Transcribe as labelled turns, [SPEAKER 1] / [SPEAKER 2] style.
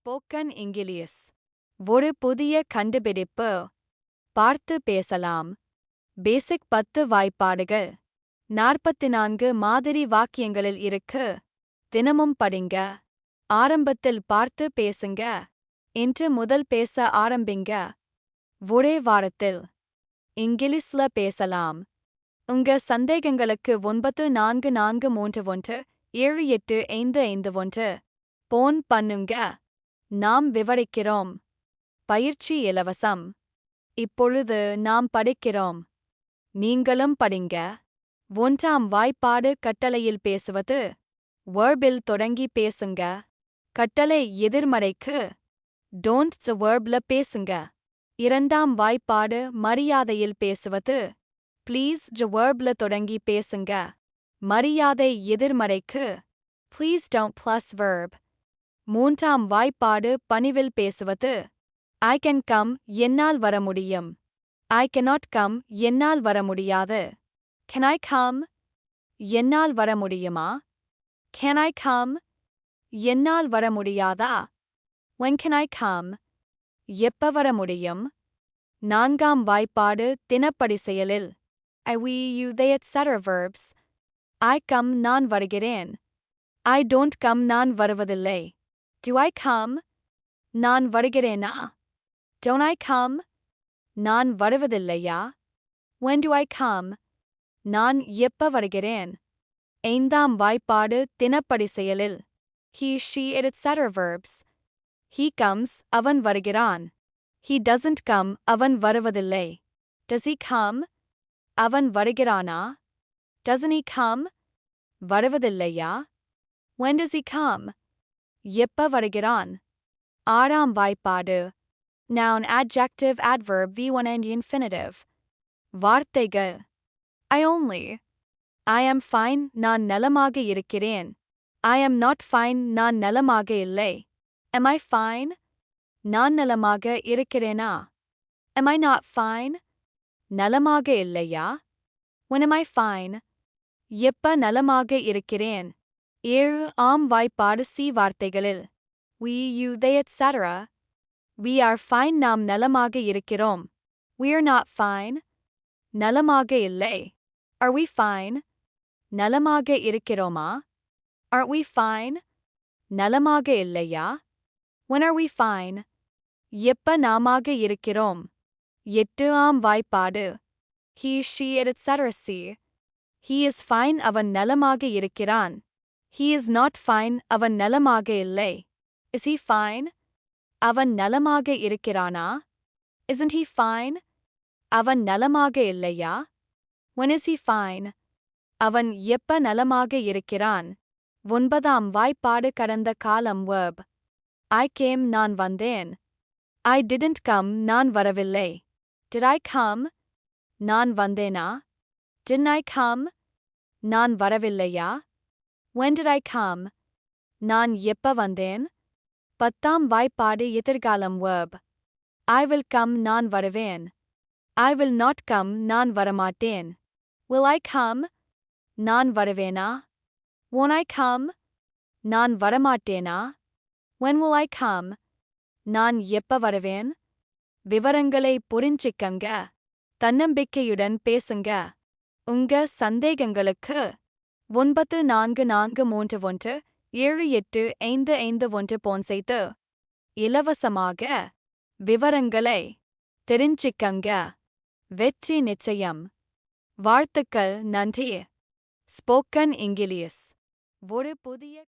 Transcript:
[SPEAKER 1] Spoken English ஒரு புதிய கண்டுபிடிப்பு. பார்த்து பேசலாம். பேசிக் பத்து வாய்ப்பாடுகள். நாற்பத்தி நான்கு மாதிரி வாக்கியங்களில் இருக்கு. தினமும் படிங்க. ஆரம்பத்தில் பார்த்து பேசுங்க. இன்று முதல் பேச ஆரம்பிங்க. ஒரே வாரத்தில். இங்கிலீஷ்ல பேசலாம். உங்க சந்தேகங்களுக்கு ஒன்பது நான்கு நான்கு மூன்று ஒன்று ஏழு எட்டு ஐந்து ஐந்து ஒன்று. போன் பண்ணுங்க. நாம் விவரிக்கிறோம். பயிற்சி இலவசம். இப்பொழுது நாம் படிக்கிறோம். நீங்களும் படிங்க. ஒன்றாம் வாய்ப்பாடு கட்டளையில் பேசுவது. வேர்பில் தொடங்கி பேசுங்க. கட்டளை எதிர்மறைக்கு. டோன்ட்ஸ் வேர்ப்ல பேசுங்க. இரண்டாம் வாய்ப்பாடு மரியாதையில் பேசுவது. ப்ளீஸ் வேர்ப்ல தொடங்கி பேசுங்க. மரியாதை எதிர்மறைக்கு. ப்ளீஸ் டவுன் ப்ளஸ் வேர்ப் மூன்றாம் வாய்ப்பாடு பணிவில் பேசுவது. ஐ கேன் கம் என்னால் வர முடியும். ஐ கெனாட் கம் என்னால் வர முடியாது. கேன் ஐ கம் என்னால் வர முடியுமா? கேன் ஐ கம் என்னால் வர முடியாதா? வென் கேன் ஐ கம் எப்ப வர முடியும்? நான்காம் வாய்ப்பாடு தினப்படி செயலில். I we you they etc verbs I come நான் வருகிறேன். ஐ டோன்ட் கம் நான் வருவதில்லை. Do I come? நான் வருகிறேனா Don't I come? நான் வருவதில்லையா When do I come? நான் எப்ப வருகிறேன் ஐந்தாம் வாய்ப்பாடு தினப்படி செயலில் He, she, it, etc. verbs. He comes, அவன் வருகிறான். He doesn't come, அவன் வருவதில்லை. Does he come? அவன் வருகிறானா? Doesn't he come? வருவதில்லையா? When does he come? எப்ப வருகிறான் ஆறாம் வாய்ப்பாடு noun adjective adverb v1 and infinitive வார்த்தைகள் I only I am fine நான் நலமாக இருக்கிறேன் I am not fine நான் நலமாக இல்லை Am I fine நான் நலமாக இருக்கிறேனா Am I not fine நலமாக இல்லையா When am I fine எப்ப நலமாக இருக்கிறேன் ஏழு ஆம் வாய்ப்பாடு சி வார்த்தைகளில் we you they etc we are fine நாம் நலமாக இருக்கிறோம். We're not fine நலமாக இல்லை. Are we fine நலமாக இருக்கிறோமா? Aren't we fine நலமாக இல்லையா? When are we fine எப்ப நாமாக இருக்கிறோம்? எட்டு ஆம் வாய்ப்பாடு he she Ed etc see. He is fine அவன் நலமாக இருக்கிறான். He is not fine அவன் நலமாக இல்லை. Is he fine? அவன் நலமாக இருக்கிறானா? Isn't he fine? அவன் நலமாக இல்லையா? When is he fine? அவன் எப்ப நலமாக இருக்கிறான்? ஒன்பதாம் வாய்ப்பாடு கடந்த காலம் verb. I came நான் வந்தேன். I didn't come நான் வரவில்லை. Did I come? நான் வந்தேனா? Didn't I come? நான் வரவில்லையா? When did I come? நான் எப்ப வந்தேன்? பத்தாம் வாய்ப்பாடு எதிர்காலம் verb. I வில் கம் நான் வருவேன். ஐ வில் நாட் கம் நான் வரமாட்டேன். Will I come? நான் வருவேனா? Won't I come? நான் வரமாட்டேனா? When will I come? நான் எப்ப வருவேன்? விவரங்களை புரிஞ்சிக்கங்க. தன்னம்பிக்கையுடன் பேசுங்க. உங்க சந்தேகங்களுக்கு ஒன்பது நான்கு நான்கு மூன்று ஒன்று ஏழு எட்டு ஐந்து ஐந்து ஒன்று போன் செய்து இலவசமாக விவரங்களை தெரிஞ்சிக்கங்க. வெற்றி நிச்சயம். வாழ்த்துக்கள் நன்றி. ஸ்போக்கன் இங்கிலீஷ் ஒரு புதிய